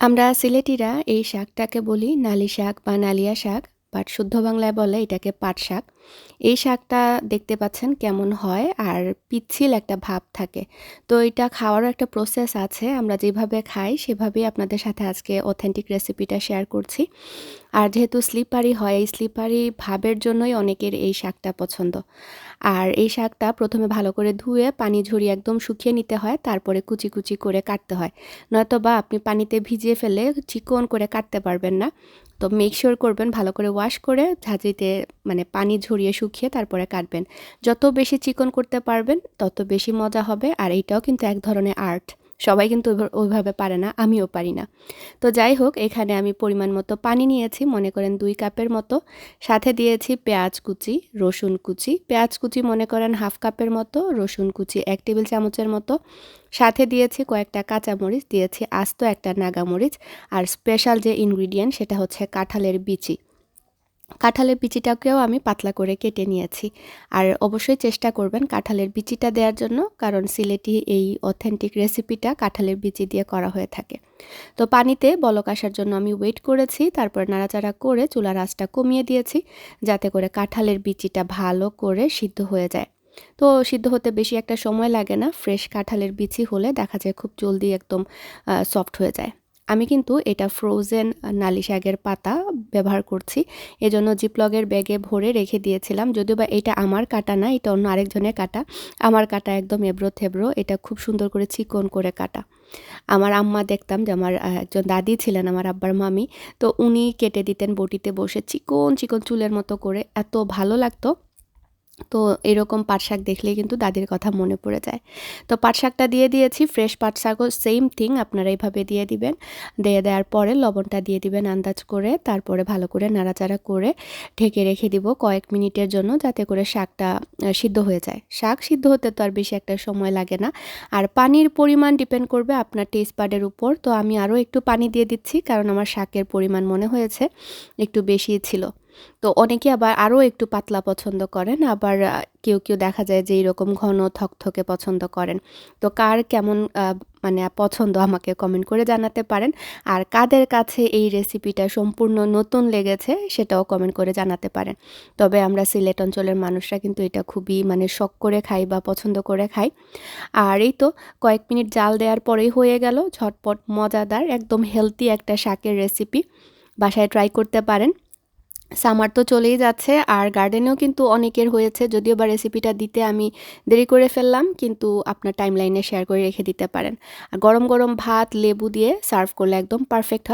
আমরা সিলেটিরা এই শাকটাকে বলি নালি শাক বা নালিয়া শাক, বাট শুদ্ধ বাংলায় বলে এটাকে পাট শাক। এই শাকটা দেখতে পাচ্ছেন কেমন হয় আর পিচ্ছিল একটা ভাব থাকে। তো এটা খাওয়ারও একটা প্রসেস আছে, আমরা যেভাবে খাই সেভাবেই আপনাদের সাথে আজকে অথেন্টিক রেসিপিটা শেয়ার করছি। আর যেহেতু স্লিপারি হয়, এই স্লিপারি ভাবের জন্যই অনেকের এই শাকটা পছন্দ। আর এই শাকটা প্রথমে ভালো করে ধুয়ে পানি ঝরিয়ে একদম শুকিয়ে নিতে হয়, তারপরে কুচি কুচি করে কাটতে হয়। নয়তো বা আপনি পানিতে ভিজিয়ে ফেলে চিকন করে কাটতে পারবেন না। তো মেক শিওর করবেন, ভালো করে ওয়াশ করে ঝাঁঝরিতে মানে পানি ঝরিয়ে শুকিয়ে তারপরে কাটবেন। যত বেশি চিকন করতে পারবেন, তত বেশি মজা হবে, আর এইটাও কিন্তু এক ধরনের আর্ট। সবাই কিন্তু ওইভাবে পারে না, আমিও পারি না। তো যাই হোক, এখানে আমি পরিমাণ মতো পানি নিয়েছি, মনে করেন দুই কাপের মতো। সাথে দিয়েছি পেঁয়াজ কুচি, রসুন কুচি। পেঁয়াজ কুচি মনে করেন হাফ কাপের মতো, রসুন কুচি এক টেবিল চামচের মতো। সাথে দিয়েছি কয়েকটা কাঁচামরিচ, দিয়েছি আস্ত একটা নাগামরিচ। আর স্পেশাল যে ইনগ্রিডিয়েন্ট, সেটা হচ্ছে কাঁঠালের বিচি। কাঁঠালের বিচিটাকেও আমি পাতলা করে কেটে নিয়েছি। আর অবশ্যই চেষ্টা করবেন কাঁঠালের বিচিটা দেওয়ার জন্য, কারণ সিলেটি এই অথেন্টিক রেসিপিটা কাঁঠালের বিচি দিয়ে করা হয়ে থাকে। তো পানিতে বলক আসার জন্য আমি ওয়েট করেছি, তারপর নাড়াচাড়া করে চুলার আঁচটা কমিয়ে দিয়েছি, যাতে করে কাঁঠালের বিচিটা ভালো করে সিদ্ধ হয়ে যায়। তো সিদ্ধ হতে বেশি একটা সময় লাগে না, ফ্রেশ কাঁঠালের বিচি হলে দেখা যায় খুব জলদি একদম সফট হয়ে যায়। আমি কিন্তু এটা ফ্রোজেন নালি শাকের পাতা ব্যবহার করছি। এজন্য জিপলগের ব্যাগে ভরে রেখে দিয়েছিলাম। যদিও বা এটা আমার কাটা না, এটা অন্য আরেকজনের কাটা। আমার কাটা একদম এবড়ো থেবড়ো এটা খুব সুন্দর করে চিকন করে কাটা। আমার আম্মা দেখতাম যে আমার একজন দাদি ছিলেন, আমার আব্বার মামি। তো উনি কেটে দিতেন বটিতে বসে চিকন চিকন চুলের মতো করে। এত ভালো লাগতো। তো এরকম পাট শাক দেখলেই কিন্তু দাদির কথা মনে পড়ে যায়। তো পাট শাকটা দিয়ে দিয়েছি ফ্রেশ পাট শাকও সেম থিং আপনারা এইভাবে দিয়ে দিবেন। দিয়ে দেওয়ার পরে লবণটা দিয়ে দিবেন আন্দাজ করে, তারপরে ভালো করে নাড়াচাড়া করে ঢেকে রেখে দিব কয়েক মিনিটের জন্য যাতে করে শাকটা সিদ্ধ হয়ে যায়। শাক সিদ্ধ হতে তো আর বেশি একটা সময় লাগে না। আর পানির পরিমাণ ডিপেন্ড করবে আপনার টেস্ট পাডের উপর। তো আমি আরও একটু পানি দিয়ে দিচ্ছি, কারণ আমার শাকের পরিমাণ মনে হয়েছে একটু বেশি ছিল। তো অনেকে আবার আরও একটু পাতলা পছন্দ করেন, আবার কেউ কেউ দেখা যায় যে এরকম ঘন থকথকে পছন্দ করেন। তো কার কেমন মানে পছন্দ আমাকে কমেন্ট করে জানাতে পারেন। আর কাদের কাছে এই রেসিপিটা সম্পূর্ণ নতুন লেগেছে সেটাও কমেন্ট করে জানাতে পারেন। তবে আমরা সিলেট অঞ্চলের মানুষরা কিন্তু এটা খুবই মানে শখ করে খাই বা পছন্দ করে খাই। আর এই তো কয়েক মিনিট জাল দেওয়ার পরেই হয়ে গেল, ঝটপট, মজাদার, একদম হেলদি একটা শাকের রেসিপি বাসায় ট্রাই করতে পারেন। সামার তো চলেই যাচ্ছে, আর গার্ডেনেও কিন্তু অনেকের হয়েছে, যদিও বা রেসিপিটা দিতে আমি দেরি করে ফেললাম, কিন্তু আপনার টাইম লাইনে শেয়ার করে রেখে দিতে পারেন। আর গরম গরম ভাত, লেবু দিয়ে সার্ভ করলে একদম পারফেক্ট হয়।